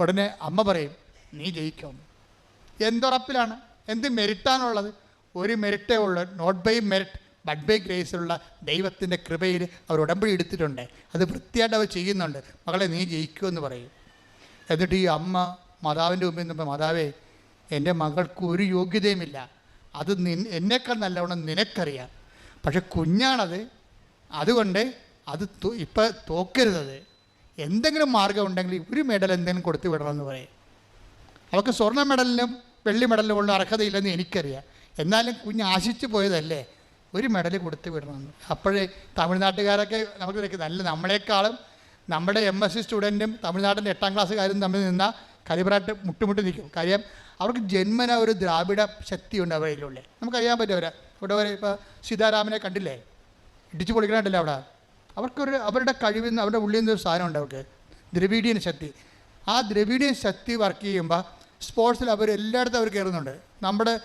ഉടനെ അമ്മ പറയും നീ ജയിക്കും. എന്തുറപ്പിലാണ്? എന്ത് മെരിറ്റാണുള്ളത്? ഒരു മെരിറ്റേ ഉള്ളൂ. Not by merit but by ഗ്രേസിലുള്ള ദൈവത്തിന്റെ കൃപയിൽ അവർ ഉടമ്പടി എടുത്തിട്ടുണ്ട്. അത് വൃത്തിയായിട്ട് അവർ ചെയ്യുന്നുണ്ട്. മകളെ നീ ജയിക്കുമെന്ന് പറയും. എന്നിട്ട് ഈ അമ്മ മാതാവിന്റെ മുമ്പിൽ നിന്ന് മാതാവേ എന്റെ മകൾക്ക് ഒരു യോഗ്യതയുമില്ല. അത് നി എന്നേക്കാൾ നല്ലവണ്ണം നിനക്കറിയാം. പക്ഷെ കുഞ്ഞാണത്. അതുകൊണ്ട് അത് ഇപ്പം തോക്കരുതത് എന്തെങ്കിലും മാർഗം ഉണ്ടെങ്കിൽ ഒരു മെഡൽ എന്തെങ്കിലും കൊടുത്തു വിടണമെന്ന് പറയും. അവൾക്ക് സ്വർണ മെഡലിനും വെള്ളി മെഡലിനും ഉള്ള അർഹതയില്ലെന്ന് എനിക്കറിയാം. എന്നാലും കുഞ്ഞ് ആശിച്ചു പോയതല്ലേ? ഒരു മെഡൽ കൊടുത്തു വിടണമെന്ന് അപ്പോഴേ തമിഴ്നാട്ടുകാരൊക്കെ നമുക്ക് നിൽക്കും നല്ല നമ്മളെക്കാളും നമ്മുടെ എം എസ് സി സ്റ്റുഡന്റും തമിഴ്നാട്ടിന്റെ എട്ടാം ക്ലാസ്സുകാരും തമ്മിൽ നിന്ന കലിബറായിട്ട് മുട്ടുമുട്ടി നിൽക്കും. കാര്യം അവർക്ക് ജന്മന ഒരു ദ്രാവിഡ ശക്തിയുണ്ട് അവരിലുള്ളിൽ നമുക്കറിയാൻ പറ്റും അവരെ. ഇവിടെ വരെ ഇപ്പോൾ സീതാരാമനെ കണ്ടില്ലേ? ഇടിച്ചു പൊളിക്കണുണ്ടല്ലോ അവിടെ. അവർക്കൊരു അവരുടെ കഴിവിൽ നിന്ന് അവരുടെ ഉള്ളിൽ നിന്ന് ഒരു സാധനമുണ്ട് അവർക്ക്. ദ്രവീഡിയൻ ശക്തി. ആ ദ്രവീഡിയൻ ശക്തി വർക്ക് ചെയ്യുമ്പോൾ സ്പോർട്സിൽ അവർ എല്ലായിടത്തും അവർ കയറുന്നുണ്ട്. നമ്മുടെ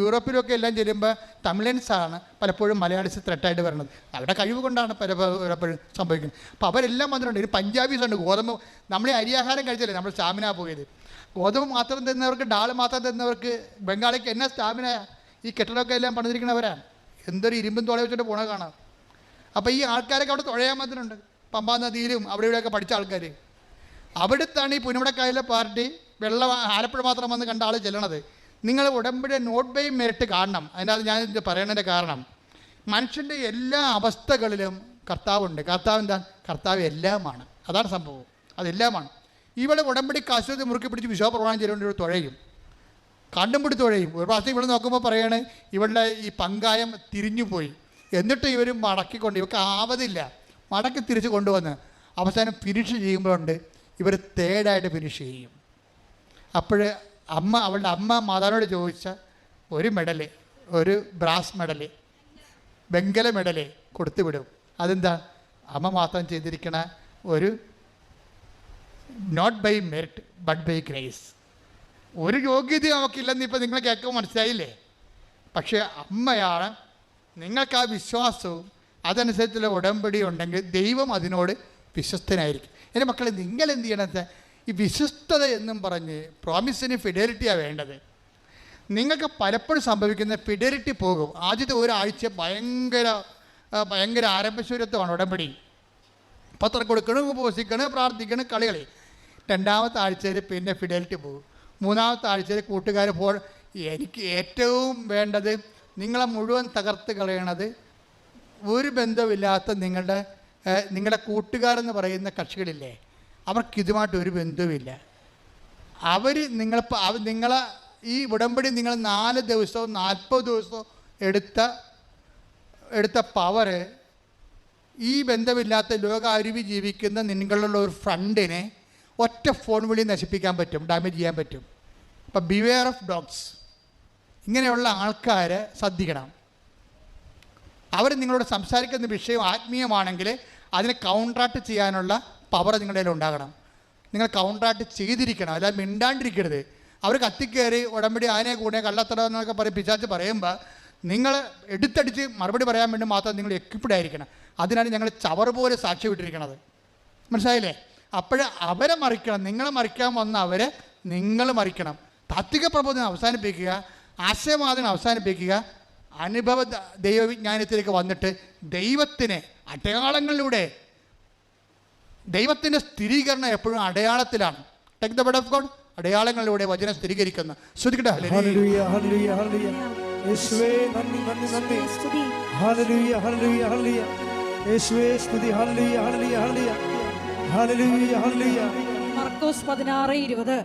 യൂറോപ്പിലൊക്കെ എല്ലാം ചെല്ലുമ്പോൾ തമിഴൻസാണ് പലപ്പോഴും മലയാളിസ് ത്രെട്ടായിട്ട് വരുന്നത് അവരുടെ കഴിവ് കൊണ്ടാണ് പല പലപ്പോഴും സംഭവിക്കുന്നത്. അപ്പോൾ അവരെല്ലാം വന്നിട്ടുണ്ട്. ഒരു പഞ്ചാബീസ് ഉണ്ട്. ഗോതമ്പ് നമ്മളെ അരിയാഹാരം കഴിച്ചല്ലേ? നമ്മൾ സ്റ്റാമിന പോയത്. ഗോതമ്പ് മാത്രം തന്നവർക്ക് ഡാൾ മാത്രം തന്നവർക്ക് ബംഗാളിക്ക് എന്നാ സ്റ്റാമിന? ഈ കെട്ടിടമൊക്കെ എല്ലാം പണിതിരിക്കുന്നവരാണ്. എന്തൊരു ഇരുമ്പും തോളെ വെച്ചിട്ട് പോണ കാണാം. അപ്പോൾ ഈ ആൾക്കാരൊക്കെ അവിടെ തുഴയാൻ വന്നിട്ടുണ്ട്. പമ്പാ നദിയിലും അവിടെ ഇവിടെയൊക്കെ പഠിച്ച ആൾക്കാർ അവിടുത്താണ് ഈ പുനമടക്കായലെ പാർട്ടി വെള്ളം ആലപ്പുഴ മാത്രം വന്ന് കണ്ട ആൾ ചെല്ലണത്. നിങ്ങൾ ഉടമ്പടി നോട്ട് ബൈ മെറിറ്റ് കാണണം. അതിനകത്ത് ഞാൻ ഇത് പറയണതിന്റെ കാരണം മനുഷ്യന്റെ എല്ലാ അവസ്ഥകളിലും കർത്താവുണ്ട്. കർത്താവ് എന്താ? കർത്താവ് എല്ലാമാണ്. അതാണ് സംഭവം. അതെല്ലാമാണ്. ഇവിടെ ഉടമ്പടി കാശ്വതി മുറുക്കി പിടിച്ച് വിശ്വാസപ്രമാണം ചെയ്തുകൊണ്ട് ഒരു തുഴയും. കണ്ടും പിടി തുഴയും. ഒരു പ്രാവശ്യം ഇവിടെ നോക്കുമ്പോൾ പറയാണ് ഇവളുടെ ഈ പങ്കായം തിരിഞ്ഞുപോയി. എന്നിട്ട് ഇവർ മടക്കിക്കൊണ്ട് ഇവർക്ക് ആവതില്ല. മടക്കി തിരിച്ച് കൊണ്ടുവന്ന് അവസാനം ഫിനിഷ് ചെയ്യുമ്പോഴുണ്ട്. ഇവർ തേർഡായിട്ട് ഫിനിഷ് ചെയ്യും. അപ്പോൾ അമ്മ അവളുടെ അമ്മ മാതാവിനോട് ചോദിച്ച ഒരു മെഡൽ ഒരു ബ്രാസ് മെഡൽ വെങ്കല മെഡൽ കൊടുത്തു വിടും. അതെന്താ? അമ്മ മാത്രം ചെയ്തിരിക്കണ ഒരു not by merit but by grace ഒരു യോഗ്യതയും നമുക്കില്ലെന്ന് ഇപ്പോൾ നിങ്ങൾ കേൾക്കുമ്പോൾ മനസ്സിലായില്ലേ? പക്ഷേ അമ്മയാണ് നിങ്ങൾക്ക് ആ വിശ്വാസവും അതനുസരിച്ചുള്ള ഉടമ്പടി ഉണ്ടെങ്കിൽ ദൈവം അതിനോട് വിശ്വസ്തനായിരിക്കും. എന്റെ മക്കളെ നിങ്ങൾ എന്ത് ചെയ്യണത്? ഈ വിശ്വസ്തത എന്നും പറഞ്ഞ് പ്രോമിസിന് ഫിഡലിറ്റിയാണ് വേണ്ടത്. നിങ്ങൾക്ക് പലപ്പോഴും സംഭവിക്കുന്ന ഫിഡലിറ്റി പോകും. ആദ്യത്തെ ഒരാഴ്ച ഭയങ്കര ഭയങ്കര ആരംഭശൂരത്വമാണ് ഉടമ്പടി. പത്രം കൊടുക്കണം ഉപവസിക്കണം പ്രാർത്ഥിക്കണം കളികളി. രണ്ടാമത്തെ ആഴ്ചയിൽ പിന്നെ ഫിഡലിറ്റി പോകും. മൂന്നാമത്തെ ആഴ്ചയിൽ കൂട്ടുകാർ പോ എനിക്ക് ഏറ്റവും വേണ്ടത് നിങ്ങളെ മുഴുവൻ തകർത്ത് കളയണത് ഒരു ബന്ധമില്ലാത്ത നിങ്ങളുടെ നിങ്ങളുടെ കൂട്ടുകാരെന്ന് പറയുന്ന കക്ഷികളില്ലേ? അവർക്ക് ഇതുമായിട്ട് ഒരു ബന്ധവുമില്ല. അവർ നിങ്ങൾ നിങ്ങളെ ഈ ഉടമ്പടി നിങ്ങൾ നാല് ദിവസവും നാൽപ്പത് ദിവസവും എടുത്ത എടുത്ത പവറ് ഈ ബന്ധമില്ലാത്ത ലോക അരുവി ജീവിക്കുന്ന നിങ്ങളുള്ള ഒരു ഫ്രണ്ടിനെ ഒറ്റ ഫോൺ വിളി നശിപ്പിക്കാൻ പറ്റും ഡാമേജ് ചെയ്യാൻ പറ്റും. അപ്പം ബിവെയർ ഓഫ് ഡോഗ്സ് ഇങ്ങനെയുള്ള ആൾക്കാരെ ശ്രദ്ധിക്കണം. അവർ നിങ്ങളോട് സംസാരിക്കുന്ന വിഷയം ആത്മീയമാണെങ്കിൽ അതിനെ കൗണ്ടറാക്ട് ചെയ്യാനുള്ള പവർ നിങ്ങളുടെ കയ്യിൽ ഉണ്ടാകണം. നിങ്ങൾ കൗണ്ടറായിട്ട് ചെയ്തിരിക്കണം. അല്ലാതെ മിണ്ടാണ്ടിരിക്കരുത്. അവർ കത്തിക്കയറി ഉടമ്പടി ആനയെ കൂടെ കള്ളത്തട എന്നൊക്കെ പറയും പിശാച്ച് പറയുമ്പോൾ നിങ്ങൾ എടുത്തടിച്ച് മറുപടി പറയാൻ വേണ്ടി മാത്രം നിങ്ങൾ എക്വിപ്ഡ് ആയിരിക്കണം. അതിനാണ് ഞങ്ങൾ ചവർ പോലെ സാക്ഷി വിട്ടിരിക്കണത്. മനസ്സിലായില്ലേ? അപ്പോൾ അവരെ മറിക്കണം. നിങ്ങളെ മറിക്കാൻ വന്ന അവരെ നിങ്ങൾ മറിക്കണം. താത്വിക പ്രബോധനം അവസാനിപ്പിക്കുക. ആശയവാദനം അവസാനിപ്പിക്കുക. അനുഭവ ദൈവവിജ്ഞാനത്തിലേക്ക് വന്നിട്ട് ദൈവത്തിനെ അടയാളങ്ങളിലൂടെ ദൈവത്തിന്റെ സ്ഥിരീകരണം എപ്പോഴും അടയാളത്തിലാണ്. Take the word of God അടയാളങ്ങളിലൂടെ വചനം സ്ഥിരീകരിക്കുന്നു. ശ്രദ്ധിക്കട്ടെ? ഹല്ലേലൂയ. മർക്കോസ് പതിനാറ് ഇരുപത്.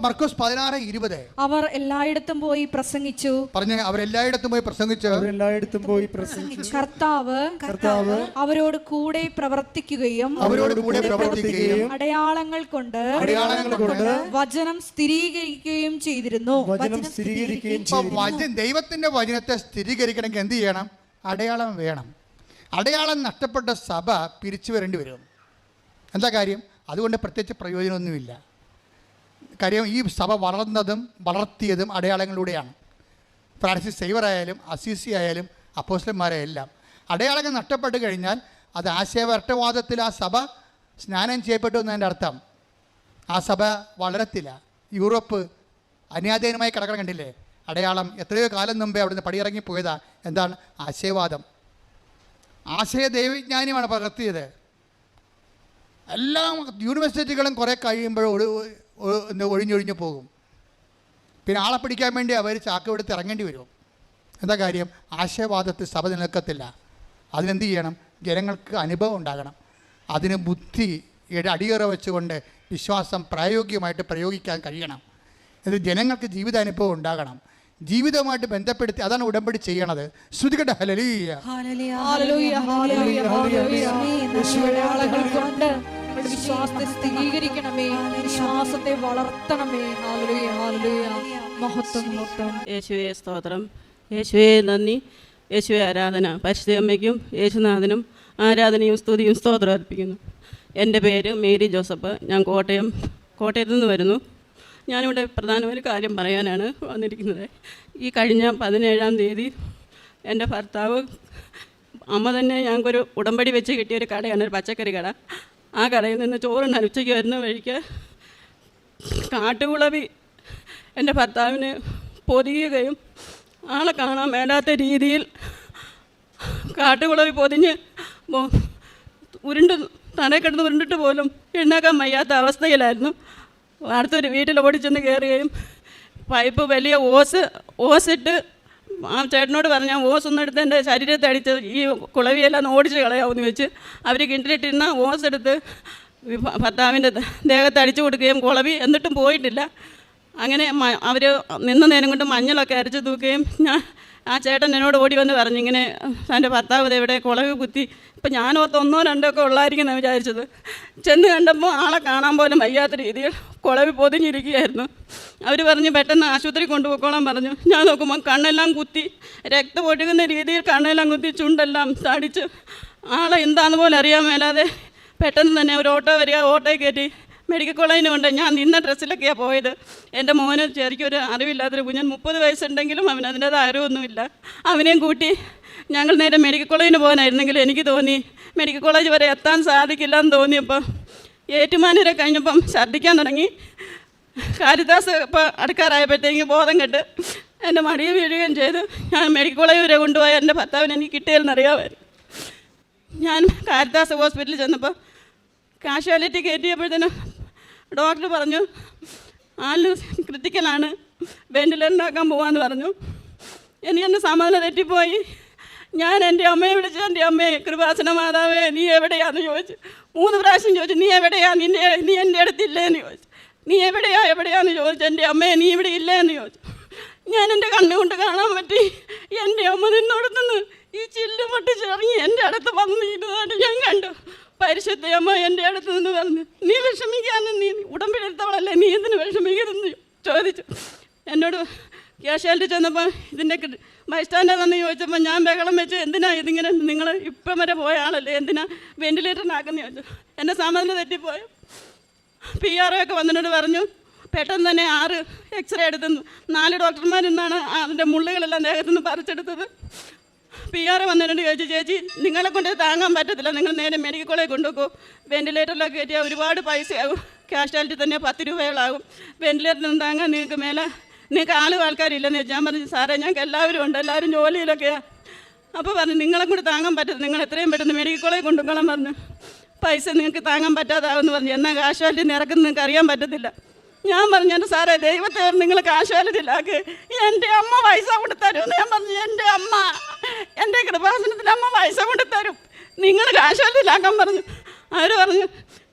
മർക്കോസ് പതിനാറ് ഇരുപത്. അവർ എല്ലായിടത്തും പോയി പ്രസംഗിച്ചു. പറഞ്ഞ് അവരെല്ലായിടത്തും പോയി പ്രസംഗിച്ചു. അവരെല്ലായിടത്തും പോയി പ്രസംഗിച്ചു. കർത്താവ് കർത്താവ് അവരോട് കൂടെ പ്രവർത്തിക്കുകയും അവരോട് കൂടെ പ്രവർത്തിക്കുകയും അടയാളങ്ങൾ കൊണ്ട് അടയാളങ്ങൾ കൊണ്ട് വചനം സ്ഥിരീകരിക്കുകയും ചെയ്തിരുന്നു. വചനം സ്ഥിരീകരിക്കുകയും ചെയ്തു ദൈവത്തിന്റെ വചനത്തെ സ്ഥിരീകരിക്കണമെങ്കിൽ എന്ത് ചെയ്യണം? അടയാളം വേണം. അടയാളം നഷ്ടപ്പെട്ട സഭ പിരിച്ചു വരേണ്ടി വരും. എന്താ കാര്യം? അതുകൊണ്ട് പ്രത്യേകിച്ച് പ്രയോജനമൊന്നുമില്ല. കാര്യം ഈ സഭ വളർന്നതും വളർത്തിയതും അടയാളങ്ങളിലൂടെയാണ്. ഫ്രാൻസിസ് സേവർ ആയാലും അസീസി ആയാലും അപ്പോസ്റ്റന്മാരായാലും എല്ലാം. അടയാളങ്ങൾ നഷ്ടപ്പെട്ട് കഴിഞ്ഞാൽ അത് ആശയവരട്ടവാദത്തിൽ ആ സഭ സ്നാനം ചെയ്യപ്പെട്ടു എന്നതിന്റെ അർത്ഥം. ആ സഭ വളരത്തില്ല. യൂറോപ്പ് അന്യാധീനമായി കിടക്കണം കണ്ടില്ലേ? അടയാളം എത്രയോ കാലം മുമ്പേ അവിടുന്ന് പടിയിറങ്ങി പോയതാ. എന്താണ്? ആശയവാദം. ആശയ ദൈവവിജ്ഞാനിയാണ് പകർത്തിയത്. എല്ലാ യൂണിവേഴ്സിറ്റികളും കുറേ കഴിയുമ്പോൾ ഒഴിഞ്ഞൊഴിഞ്ഞ് പോകും. പിന്നെ ആളെ പിടിക്കാൻ വേണ്ടി അവർ ചാക്കവെടുത്ത് ഇറങ്ങേണ്ടി വരും. എന്താ കാര്യം? ആശയവാദത്തിൽ സഭ നിലനിൽക്കത്തില്ല. അതിനെന്ത് ചെയ്യണം? ജനങ്ങൾക്ക് അനുഭവം ഉണ്ടാകണം. അതിന് ബുദ്ധി അടിയറ വെച്ചുകൊണ്ട് വിശ്വാസം പ്രായോഗികമായിട്ട് പ്രയോഗിക്കാൻ കഴിയണം. ഇത് ജനങ്ങൾക്ക് ജീവിതാനുഭവം ഉണ്ടാകണം. ജീവിതവുമായിട്ട് ബന്ധപ്പെടുത്തി അതാണ് ഉടമ്പടി ചെയ്യണത്. ശ്രുതികട്ട ഹലലീയ ഹല്ലേലൂയ, ഹല്ലേലൂയ, ഹല്ലേലൂയ. നിങ്ങളുടെ അടയാളങ്ങൾ കൊണ്ട് വിശ്വാസത്തെ സ്ഥിരീകരിക്കണമേ. വിശ്വാസത്തെ വളർത്തണമേ. ഹല്ലേലൂയ, ഹല്ലേലൂയ. മഹത്വം മഹത്വം. യേശുവെ സ്തോത്രം. യേശുവേ നന്ദി. യേശുവെ ആരാധന. പരിശുദ്ധ അമ്മയ്ക്കും യേശുനാഥനും ആരാധനയും സ്തുതിയും സ്തോത്രം അർപ്പിക്കുന്നു. എന്റെ പേര് മേരി ജോസഫ്. ഞാൻ കോട്ടയം കോട്ടയത്തു നിന്ന് വരുന്നു. ഞാനിവിടെ പ്രധാന ഒരു കാര്യം പറയാനാണ് വന്നിരിക്കുന്നത്. ഈ കഴിഞ്ഞ പതിനേഴാം തീയതി എന്റെ ഭർത്താവ് അമ്മ തന്നെ ഞങ്ങൾക്കൊരു ഉടമ്പടി വെച്ച് കിട്ടിയ ഒരു കടയാണ് ഒരു പച്ചക്കറി കട. ആ കടയിൽ നിന്ന് ചോറുണ്ണാൻ ഉച്ചയ്ക്ക് വരുന്ന വഴിക്ക് കാട്ടുകുളവി എന്റെ ഭർത്താവിന് പൊതിയുകയും ആളെ കാണാൻ മേലാത്ത രീതിയിൽ കാട്ടുകുളവി പൊതിഞ്ഞ് ഉരുണ്ട് തടയിൽ കിടന്ന് ഉരുണ്ടിട്ട് പോലും എഴുന്നേക്കാൻ വയ്യാത്ത അവസ്ഥയിലായിരുന്നു. അടുത്തൊരു വീട്ടിൽ ഓടിച്ചെന്ന് കയറുകയും പൈപ്പ് വലിയ ഓസ് ഓസിട്ട് ആ ചേട്ടനോട് പറഞ്ഞ ഓസ് ഒന്നും എടുത്ത് എന്റെ ശരീരത്തെ അടിച്ച് ഈ കുളവിയെല്ലാം ഒന്ന് ഓടിച്ച് കളയാമെന്ന് വെച്ച് അവർ കിണറ്റിലിട്ടിരുന്ന ഓസ് എടുത്ത് ഭർത്താവിന്റെ ദേഹത്ത് അടിച്ചു കൊടുക്കുകയും കുളവി എന്നിട്ടും പോയിട്ടില്ല. അങ്ങനെ അവർ നിന്ന നേരം കൊണ്ട് മഞ്ഞളൊക്കെ അരച്ച് തൂക്കുകയും ഞാൻ ആ ചേട്ടൻ എന്നോട് ഓടി വന്ന് പറഞ്ഞു ഇങ്ങനെ എന്റെ ഭർത്താവ് ഇവിടെ കുളവ് കുത്തി ഇപ്പം ഞാനോർത്ത് ഒന്നോ രണ്ടോ ഒക്കെ ഉള്ളായിരിക്കും വിചാരിച്ചത്. ചെന്ന് കണ്ടപ്പോൾ ആളെ കാണാൻ പോലും വയ്യാത്ത രീതിയിൽ കുളവ് പൊതിഞ്ഞിരിക്കുകയായിരുന്നു. അവർ പറഞ്ഞു പെട്ടെന്ന് ആശുപത്രി കൊണ്ടുപോയിക്കോളാൻ പറഞ്ഞു. ഞാൻ നോക്കുമ്പോൾ കണ്ണെല്ലാം കുത്തി രക്തം ഒഴുകുന്ന രീതിയിൽ കണ്ണെല്ലാം കുത്തി ചുണ്ടെല്ലാം തടിച്ച്. ആളെ എന്താണെന്ന് പോലെ അറിയാൻ മേലാതെ പെട്ടെന്ന് തന്നെ ഒരു ഓട്ടോ വരിക ഓട്ടോയിൽ കയറ്റി. മെഡിക്കൽ കോളേജിന് കൊണ്ട് ഞാൻ നിന്ന ഡ്രസ്സിലൊക്കെയാണ് പോയത്. എന്റെ മോന് ശരിക്കും ഒരു അറിവില്ലാത്തൊരു കുഞ്ഞൻ മുപ്പത് വയസ്സുണ്ടെങ്കിലും അവൻ അതിന്റെതായ അറിവൊന്നുമില്ല. അവനെയും കൂട്ടി ഞങ്ങൾ നേരെ മെഡിക്കൽ കോളേജിന് പോകാനായിരുന്നെങ്കിൽ എനിക്ക് തോന്നി മെഡിക്കൽ കോളേജ് വരെ എത്താൻ സാധിക്കില്ല എന്ന് തോന്നിയപ്പോൾ ഏറ്റുമാനൂരെ കഴിഞ്ഞപ്പം ഛർദ്ദിക്കാൻ തുടങ്ങി. കാരിദാസ് ഇപ്പോൾ അടുക്കാറായപ്പോഴത്തേക്ക് ബോധം കെട്ട് എന്റെ മടിയിൽ വീഴുകയും ചെയ്തു. ഞാൻ മെഡിക്കൽ കോളേജ് വരെ കൊണ്ടുപോയ എന്റെ ഭർത്താവിന് എനിക്ക് കിട്ടിയെന്നറിയാമായിരുന്നു ഞാൻ കാരിദാസ് ഹോസ്പിറ്റലിൽ ചെന്നപ്പോൾ കാഷ്വാലിറ്റി കയറ്റിയപ്പോഴത്തേനും ഡോക്ടർ പറഞ്ഞു ആലു ക്രിട്ടിക്കലാണ് ആക്കാൻ പോകാമെന്ന് പറഞ്ഞു. എനിക്ക് എന്റെ സമാധാനം തെറ്റിപ്പോയി. ഞാൻ എന്റെ അമ്മയെ വിളിച്ചു. എന്റെ അമ്മയെ കൃപാസന മാതാവേ നീ എവിടെയാന്ന് ചോദിച്ചു. മൂന്ന് പ്രാവശ്യം ചോദിച്ചു നീ എവിടെയാ? നിന്റെ നീ എന്റെ അടുത്തില്ലേന്ന് ചോദിച്ചു. നീ എവിടെയാ? എവിടെയാന്ന് ചോദിച്ചു. എന്റെ അമ്മയെ നീ ഇവിടെ ഇല്ലേന്ന് ചോദിച്ചു. ഞാൻ എന്റെ കണ്ണുകൊണ്ട് കാണാൻ പറ്റി. എന്റെ അമ്മ നിന്നോടത്തുനിന്ന് ഈ ചില്ല് പൊട്ടിച്ചിറങ്ങി എന്റെ അടുത്ത് വന്ന് ഞാൻ കണ്ടു. പരിശുദ്ധ അമ്മ എന്റെ അടുത്ത് നിന്ന് പറഞ്ഞു നീ വിഷമിക്കാന്ന് നീ ഉടമ്പിലെടുത്തവളല്ലേ നീ എന്തിനു വിഷമിക്കരുതെന്ന് ചോദിച്ചു. എന്നോട് ക്യാഷ്വാലിറ്റി ചെന്നപ്പോൾ ഇതിന്റെ ബൈസ്റ്റാൻഡർ വന്ന് ചോദിച്ചപ്പോൾ ഞാൻ ബഹളം വെച്ച് എന്തിനാ ഇതിങ്ങനെ നിങ്ങൾ ഇപ്പം വരെ പോയ ആളല്ലേ എന്തിനാ വെന്റിലേറ്ററിനാക്കുന്ന ചോദിച്ചു. എന്നെ സാമാന്യം തെറ്റിപ്പോയ. പി ആർ ഒക്കെ വന്നിട്ട് പറഞ്ഞു പെട്ടെന്ന് തന്നെ ആറ് എക്സ്റേ എടുത്തു നാല് ഡോക്ടർമാരിന്നാണ് അതിന്റെ മുള്ളുകളെല്ലാം ദേഹത്തുനിന്ന് പറിച്ചെടുത്തത്. പി ആർ വന്നിട്ടുണ്ട്. ചോദിച്ചു ചേച്ചി നിങ്ങളെ കൊണ്ട് താങ്ങാൻ പറ്റത്തില്ല. നിങ്ങൾ നേരെ മെഡിക്കൽ കോളേജ് കൊണ്ടുപോകും. വെന്റിലേറ്ററിലൊക്കെ കയറ്റിയാൽ ഒരുപാട് പൈസയാകും. കാഷ്വാലിറ്റി തന്നെ പത്ത് രൂപകളാകും വെന്റിലേറ്ററിൽ താങ്ങാൻ നിങ്ങൾക്ക് മേലെ നിങ്ങൾക്ക് ആളും ആൾക്കാരില്ലെന്ന് ഞാൻ പറഞ്ഞു സാറേ ഞങ്ങൾക്ക് എല്ലാവരും ഉണ്ട്. എല്ലാവരും ജോലിയിലൊക്കെയാണ് അപ്പോൾ പറഞ്ഞു നിങ്ങളെ കൂടി താങ്ങാൻ പറ്റത്തില്ല. നിങ്ങൾ എത്രയും പെട്ടെന്ന് മെഡിക്കൽ കോളേജ് കൊണ്ടുപോകണം. പറഞ്ഞു പൈസ നിങ്ങൾക്ക് താങ്ങാൻ പറ്റാതാവെന്ന് പറഞ്ഞു. എന്നാൽ കാഷ്വാലിറ്റി നിരക്കുന്ന നിങ്ങൾക്ക് അറിയാൻ പറ്റത്തില്ല. ഞാൻ പറഞ്ഞു എന്റെ സാറേ ദൈവത്തെ നിങ്ങൾ കാഷ്വാലിറ്റിയിലാക്ക് എന്റെ അമ്മ പൈസ കൊണ്ട് ഞാൻ പറഞ്ഞു എന്റെ അമ്മ എന്റെ കൃപാസനത്തിൽ അമ്മ പൈസ കൊണ്ട് തരും നിങ്ങൾ കാഷ്വാലിറ്റിയിലാക്കാൻ പറഞ്ഞു. അവർ പറഞ്ഞു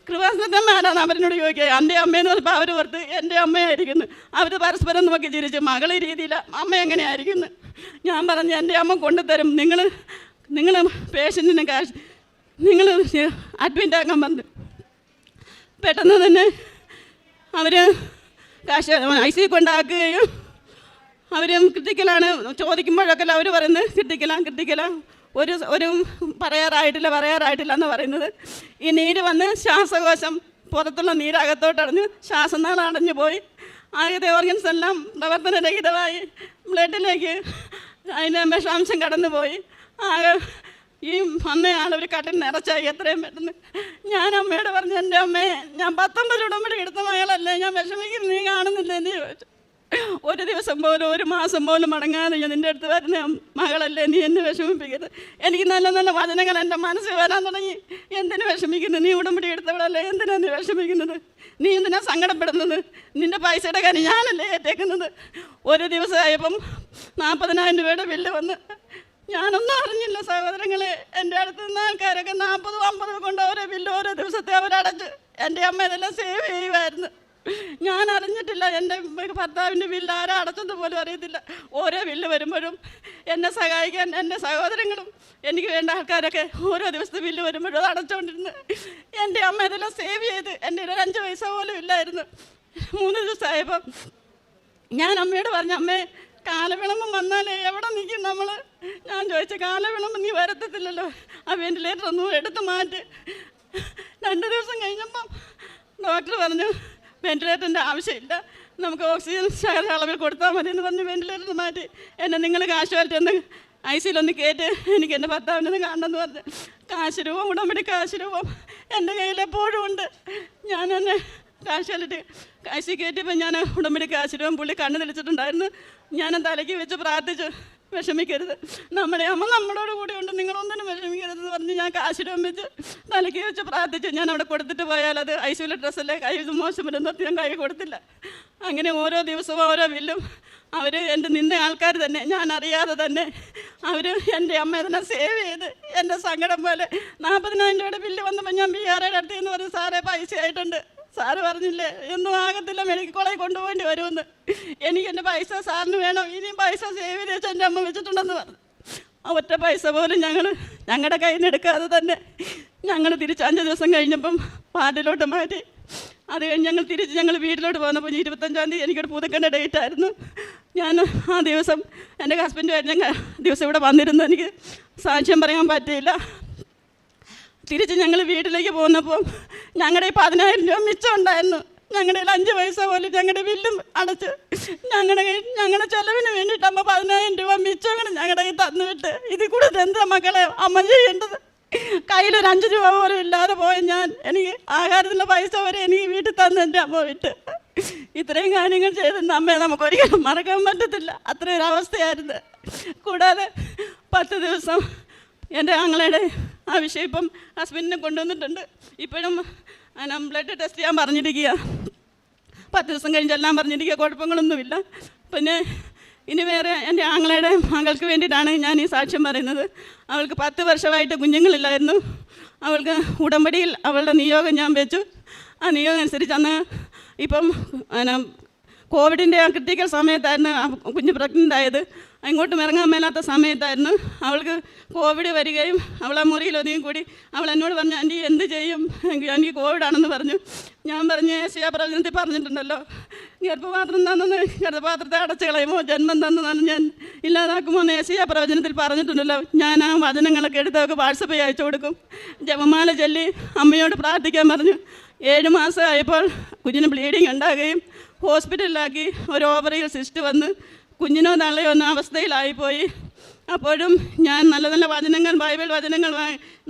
കൃപാസനത്തമ്മ ആരാന്ന് അവരനോട് ചോദിക്കുക. എന്റെ അമ്മയെന്ന് പറഞ്ഞപ്പോൾ അവർ ഓർത്ത് എന്റെ അമ്മയായിരിക്കുന്നു. അവർ പരസ്പരം നോക്കി ചിരിച്ചു. മകളെ രീതിയിൽ അമ്മ എങ്ങനെയായിരിക്കുന്നു? ഞാൻ പറഞ്ഞു എന്റെ അമ്മ കൊണ്ടുതരും. നിങ്ങൾ നിങ്ങൾ പേഷ്യന്റിന് കാശ് നിങ്ങൾ അഡ്മിറ്റ് ആക്കാൻ പറഞ്ഞു പെട്ടെന്ന് തന്നെ അവർ കാശ് ഐ സി കൊണ്ടാക്കുകയും അവർ ക്രിട്ടിക്കലാണ് ചോദിക്കുമ്പോഴൊക്കെ അവർ പറയുന്നത് ക്രിട്ടിക്കലാണ് ക്രിട്ടിക്കലാണ് ഒരു ഒരു പറയാറായിട്ടില്ല പറയാറായിട്ടില്ല എന്ന് പറയുന്നത്. ഈ നീര് വന്ന് ശ്വാസകോശം പുറത്തുള്ള നീരകത്തോട്ടടഞ്ഞ് ശ്വാസനാൾ അടഞ്ഞു പോയി. ആകത്തെ ഓർഗൻസ് എല്ലാം പ്രവർത്തനരഹിതമായി ബ്ലഡിലേക്ക് അതിന്റെ വിഷാംശം കടന്നുപോയി. ആകെ ഈ അമ്മയാണ് ഒരു കട്ടിൽ നിറച്ചായി എത്രയും പെട്ടെന്ന്. ഞാൻ അമ്മയോട് പറഞ്ഞു എന്റെ അമ്മയെ ഞാൻ പത്തൊമ്പത് ഉടമ്പടി എടുത്ത മകളല്ലേ ഞാൻ വിഷമിക്കുന്നു നീ കാണുന്നില്ലേ? എന്ന് ചോദിച്ചു. ഒരു ദിവസം പോലും ഒരു മാസം പോലും മടങ്ങാതെ ഞാൻ നിന്റെ അടുത്ത് വരുന്ന മകളല്ലേ നീ എന്നെ വിഷമിപ്പിക്കരുത്. എനിക്ക് നല്ല നല്ല വചനങ്ങൾ എന്റെ മനസ്സിൽ വരാൻ തുടങ്ങി. എന്തിനു വിഷമിക്കുന്നു? നീ ഉടമ്പടി എടുത്തവളല്ലേ എന്തിനാ നീ വിഷമിക്കുന്നത്? നീ എന്തിനാ സങ്കടപ്പെടുന്നത്? നിന്റെ പൈസയുടെ കാര്യം ഞാനല്ലേ ഏറ്റേക്കുന്നത് ഒരു ദിവസമായപ്പം നാൽപ്പതിനായിരം രൂപയുടെ ബില്ല് വന്ന് ഞാനൊന്നും അറിഞ്ഞില്ല സഹോദരങ്ങളെ. എന്റെ അടുത്ത് നിന്ന് ആൾക്കാരൊക്കെ നാൽപ്പതും അമ്പതും കൊണ്ട് ഓരോ ബില്ല് ഓരോ ദിവസത്തെ അവരടച്ച് എന്റെ അമ്മ ഇതെല്ലാം സേവ് ചെയ്യുമായിരുന്നു ഞാൻ അറിഞ്ഞിട്ടില്ല എന്റെ ഭർത്താവിന്റെ ബില്ല് ആരാ അടച്ചത് പോലും അറിയത്തില്ല. ഓരോ ബില്ല് വരുമ്പോഴും എന്നെ സഹായിക്കാൻ എന്റെ സഹോദരങ്ങളും എനിക്ക് വേണ്ട ആൾക്കാരൊക്കെ ഓരോ ദിവസത്തെ ബില്ല് വരുമ്പോഴും അത് അടച്ചുകൊണ്ടിരുന്നു എന്റെ അമ്മ ഇതെല്ലാം സേവ് ചെയ്ത് എന്റെ ഒരു അഞ്ച് പൈസ പോലും ഇല്ലായിരുന്നു. മൂന്ന് ദിവസമായപ്പം ഞാൻ അമ്മയോട് പറഞ്ഞു അമ്മേ കാലവിളമ്പം വന്നാലേ എവിടെ നിൽക്കും നമ്മൾ ഞാൻ ചോദിച്ച കാലവിളമ്പം നീ വരത്തത്തില്ലല്ലോ. ആ വെന്റിലേറ്റർ ഒന്നും എടുത്ത് മാറ്റി. രണ്ട് ദിവസം കഴിഞ്ഞപ്പം ഡോക്ടർ പറഞ്ഞു വെന്റിലേറ്ററിന്റെ ആവശ്യമില്ല. നമുക്ക് ഓക്സിജൻ ശകല അളവിൽ കൊടുത്താൽ മതി എന്ന് പറഞ്ഞ് വെന്റിലേറ്റർ മാറ്റി. എന്നെ നിങ്ങൾ കാശുമായിട്ട് ഒന്ന് ഐ സിയിലൊന്ന് കയറ്റി എനിക്ക് എന്റെ ഭർത്താവിനൊന്ന് കാണണമെന്ന് പറഞ്ഞ്. കാശ് രൂപം ഉടമ്പടി കാശ് രൂപം എന്റെ കയ്യിൽ എപ്പോഴും ഉണ്ട്. ഞാൻ എന്നെ കാശുവാലിറ്റി കാശി കയറ്റിയപ്പോൾ ഞാൻ ഉടമ്പടി കാശ് രൂപം പുള്ളി കണ്ണു തെളിച്ചിട്ടുണ്ടായിരുന്നു. ഞാൻ തലയ്ക്ക് വെച്ച് പ്രാർത്ഥിച്ചു വിഷമിക്കരുത്. നമ്മുടെ അമ്മ നമ്മളോട് കൂടെ ഉണ്ട് നിങ്ങളൊന്നിനും വിഷമിക്കരുത് എന്ന് പറഞ്ഞ് ഞാൻ കാശിരം വെച്ച് തലയ്ക്ക് വെച്ച് പ്രാർത്ഥിച്ചു ഞാൻ അവിടെ കൊടുത്തിട്ട് പോയാൽ അത് ഐശ്വര്യ ഡ്രസ്സല്ലേ കൈ മോശം വരുന്നത് ഞാൻ കൈ കൊടുത്തില്ല. അങ്ങനെ ഓരോ ദിവസവും ഓരോ ബില്ലും. അവർ എന്റെ നിന്ന ആൾക്കാർ തന്നെ ഞാൻ അറിയാതെ തന്നെ അവർ എന്റെ അമ്മ അതിനെ സേവ് ചെയ്ത് എന്റെ സങ്കടം പോലെ നാൽപ്പതിനായിരം രൂപയുടെ ബില്ല് വന്നപ്പോൾ ഞാൻ ബി ആർ ഐയുടെ അടുത്ത് എന്ന് പറഞ്ഞ് സാറേ പൈസ ആയിട്ടുണ്ട്. സാറ് പറഞ്ഞില്ലേ എന്നും ആകത്തില്ല മെഡിക്കൽ കോളേജ് കൊണ്ടുപോകേണ്ടി വരുമെന്ന്. എനിക്ക് എന്റെ പൈസ സാറിന് വേണം ഇനിയും പൈസ സേവ് ചെയ്ത് എന്റെ അമ്മ വെച്ചിട്ടുണ്ടെന്ന് പറഞ്ഞു. ആ ഒറ്റ പൈസ പോലും ഞങ്ങൾ ഞങ്ങളുടെ കയ്യിൽ നിന്ന് എടുക്കാതെ തന്നെ ഞങ്ങൾ തിരിച്ച് അഞ്ച് ദിവസം കഴിഞ്ഞപ്പം വാർഡിലോട്ട് മാറ്റി. അത് കഴിഞ്ഞ് ഞങ്ങൾ തിരിച്ച് ഞങ്ങൾ വീട്ടിലോട്ട് പോകുന്നപ്പോൾ ഇരുപത്തഞ്ചാം തീയതി എനിക്കൊരു പുതുക്കേണ്ട ഡേറ്റ് ആയിരുന്നു. ഞാൻ ആ ദിവസം എന്റെ ഹസ്ബൻഡുമായിട്ട് ഞങ്ങൾ ദിവസം ഇവിടെ വന്നിരുന്നു. എനിക്ക് സാക്ഷ്യം പറയാൻ പറ്റിയില്ല. തിരിച്ച് ഞങ്ങൾ വീട്ടിലേക്ക് പോന്നപ്പോൾ ഞങ്ങളുടെ ഈ പതിനായിരം രൂപ മിച്ചം ഉണ്ടായിരുന്നു ഞങ്ങളുടെ അഞ്ച് പൈസ പോലും ഞങ്ങളുടെ ബില്ലും അടച്ച് ഞങ്ങളുടെ കയ്യിൽ ഞങ്ങളുടെ ചെലവിന് വേണ്ടിയിട്ട് പതിനായിരം രൂപ മിച്ചം കൂടെ ഞങ്ങളുടെ കയ്യിൽ തന്നുവിട്ട് ഇതിൽ കൂടുതൽ എന്താ മക്കളെ അമ്മ ചെയ്യേണ്ടത്? കയ്യിലൊരു അഞ്ച് രൂപ പോലും ഇല്ലാതെ പോയ ഞാൻ എനിക്ക് ആഹാരത്തിന്റെ പൈസ വരെ എനിക്ക് വീട്ടിൽ തന്നു എന്റെ അമ്മ വിട്ട്. ഇത്രയും കാര്യങ്ങൾ ചെയ്തെന്ന് അമ്മയെ നമുക്ക് ഒരിക്കലും മറക്കാൻ പറ്റത്തില്ല. അത്രയൊരു അവസ്ഥയായിരുന്നു കൂടാതെ പത്ത് ദിവസം എന്റെ ആങ്ങളയുടെ ആ വിഷയം ഇപ്പം ഹസ്ബൻഡിനെ കൊണ്ടുവന്നിട്ടുണ്ട്. ഇപ്പോഴും ബ്ലഡ് ടെസ്റ്റ് ചെയ്യാൻ പറഞ്ഞിരിക്കുക. പത്ത് ദിവസം കഴിഞ്ഞെല്ലാം പറഞ്ഞിരിക്കുക. കുഴപ്പങ്ങളൊന്നുമില്ല. പിന്നെ ഇനി വേറെ എന്റെ ആങ്ങളയുടെ മകൾക്ക് വേണ്ടിയിട്ടാണ് ഞാൻ ഈ സാക്ഷ്യം പറയുന്നത്. അവൾക്ക് പത്ത് വർഷമായിട്ട് കുഞ്ഞുങ്ങളില്ലായിരുന്നു. അവൾക്ക് ഉടമ്പടിയിൽ അവളുടെ നിയോഗം ഞാൻ വെച്ചു. ആ നിയോഗം അനുസരിച്ച് അന്ന് ഇപ്പം കോവിഡിന്റെ ആ ക്രിട്ടിക്കൽ സമയത്തായിരുന്നു കുഞ്ഞ് പ്രഗ്നന്റ് ആയത്. അങ്ങോട്ടും ഇറങ്ങാൻ മേലാത്ത സമയത്തായിരുന്നു. അവൾക്ക് കോവിഡ് വരികയും അവൾ ആ മുറിയിൽ കൂടി അവൾ എന്നോട് പറഞ്ഞു ആന്റി എന്ത് ചെയ്യും? എനിക്ക് കോവിഡാണെന്ന് പറഞ്ഞു. ഞാൻ പറഞ്ഞു ഏഷ്യ പ്രവചനത്തിൽ പറഞ്ഞിട്ടുണ്ടല്ലോ. ഗർഭപാത്രം തന്നെന്ന് ഗർഭപാത്രത്തെ അടച്ചു കളയുമോ? ജന്മം തന്നതാണ് ഞാൻ ഇല്ലാതാക്കുമോ എന്ന് ഏഷ്യ പ്രവചനത്തിൽ പറഞ്ഞിട്ടുണ്ടല്ലോ. ഞാൻ ആ വചനങ്ങളൊക്കെ എടുത്ത് അവൾക്ക് വാട്സപ്പ് അയച്ചു കൊടുക്കും. ജപമാല ചൊല്ലി അമ്മയോട് പ്രാർത്ഥിക്കാൻ പറഞ്ഞു. ഏഴ് മാസമായപ്പോൾ കുഞ്ഞിന് ബ്ലീഡിങ് ഉണ്ടാകുകയും ഹോസ്പിറ്റലിലാക്കി ഒരു ഓവറിയിൽ സിസ്റ്റ് വന്ന് കുഞ്ഞിനോ തള്ളയോ എന്ന അവസ്ഥയിലായിപ്പോയി. അപ്പോഴും ഞാൻ നല്ല നല്ല വചനങ്ങൾ ബൈബിൾ വചനങ്ങൾ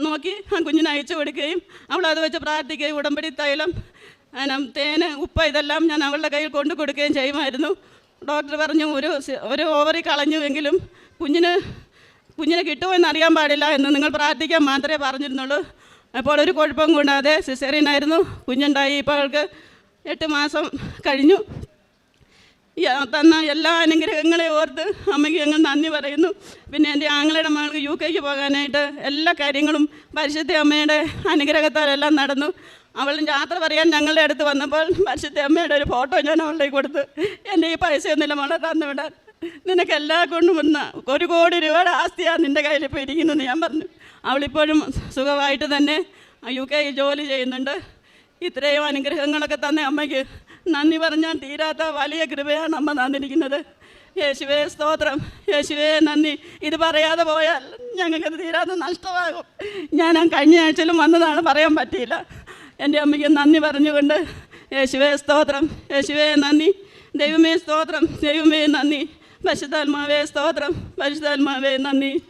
നോക്കി ആ കുഞ്ഞിനെ അയച്ചു കൊടുക്കുകയും അവൾ അത് വെച്ച് പ്രാർത്ഥിക്കുകയും ഉടമ്പടി തൈലം തേന് ഉപ്പ ഇതെല്ലാം ഞാൻ അവളുടെ കയ്യിൽ കൊണ്ടു കൊടുക്കുകയും ചെയ്യുമായിരുന്നു. ഡോക്ടർ പറഞ്ഞു ഒരു ഒരു ഓവറി കളഞ്ഞുവെങ്കിലും കുഞ്ഞിന് കുഞ്ഞിനെ കിട്ടുമോ അറിയാൻ പാടില്ല എന്ന് നിങ്ങൾ പ്രാർത്ഥിക്കാൻ മാത്രമേ പറഞ്ഞിരുന്നുള്ളൂ. അപ്പോൾ ഒരു കുഴപ്പം കൂടാതെ സിസേറിയനായിരുന്നു കുഞ്ഞുണ്ടായി. ഇപ്പോൾ അവൾക്ക് എട്ട് മാസം കഴിഞ്ഞു. തന്ന എല്ലാ അനുഗ്രഹങ്ങളെ ഓർത്ത് അമ്മയ്ക്ക് ഞങ്ങൾ നന്ദി പറയുന്നു. പിന്നെ എന്റെ ആങ്ങളുടെ മകൾക്ക് യു കെക്ക് പോകാനായിട്ട് എല്ലാ കാര്യങ്ങളും പരിശുദ്ധ അമ്മയുടെ അനുഗ്രഹത്താലെല്ലാം നടന്നു. അവൾ യാത്ര പറയാൻ ഞങ്ങളുടെ അടുത്ത് വന്നപ്പോൾ പരിശുദ്ധ അമ്മയുടെ ഒരു ഫോട്ടോ ഞാൻ അവളുടെ കൊടുത്ത്. എന്റെ ഈ പൈസയൊന്നുമില്ല മോളെ തന്നു വിടാൻ. നിനക്ക് എല്ലാ കൊണ്ടും വന്ന ഒരു കോടി രൂപയുടെ ആസ്തിയാണ് നിന്റെ കയ്യിൽ ഇപ്പോൾ ഇരിക്കുന്നതെന്ന് ഞാൻ പറഞ്ഞു. അവളിപ്പോഴും സുഖമായിട്ട് തന്നെ യു കെ ജോലി ചെയ്യുന്നുണ്ട്. ഇത്രയും അനുഗ്രഹങ്ങളൊക്കെ തന്നെ അമ്മയ്ക്ക് നന്ദി പറഞ്ഞാൽ തീരാത്ത വലിയ കൃപയാണ് അമ്മ തന്നിരിക്കുന്നത്. യേശുവേ സ്തോത്രം. യേശുവേ നന്ദി. ഇത് പറയാതെ പോയാൽ ഞങ്ങൾക്കത് തീരാതെ നഷ്ടമാകും. ഞാൻ കഴിഞ്ഞ ആഴ്ചയിലും വന്നതാണ് പറയാൻ പറ്റിയില്ല. എന്റെ അമ്മയ്ക്ക് നന്ദി പറഞ്ഞുകൊണ്ട് യേശുവേ സ്തോത്രം. യേശുവേ നന്ദി. ദൈവമേ സ്തോത്രം. ദൈവമേ നന്ദി. പരിശുദ്ധാത്മാവേ സ്തോത്രം. പരിശുദ്ധാത്മാവേ നന്ദി.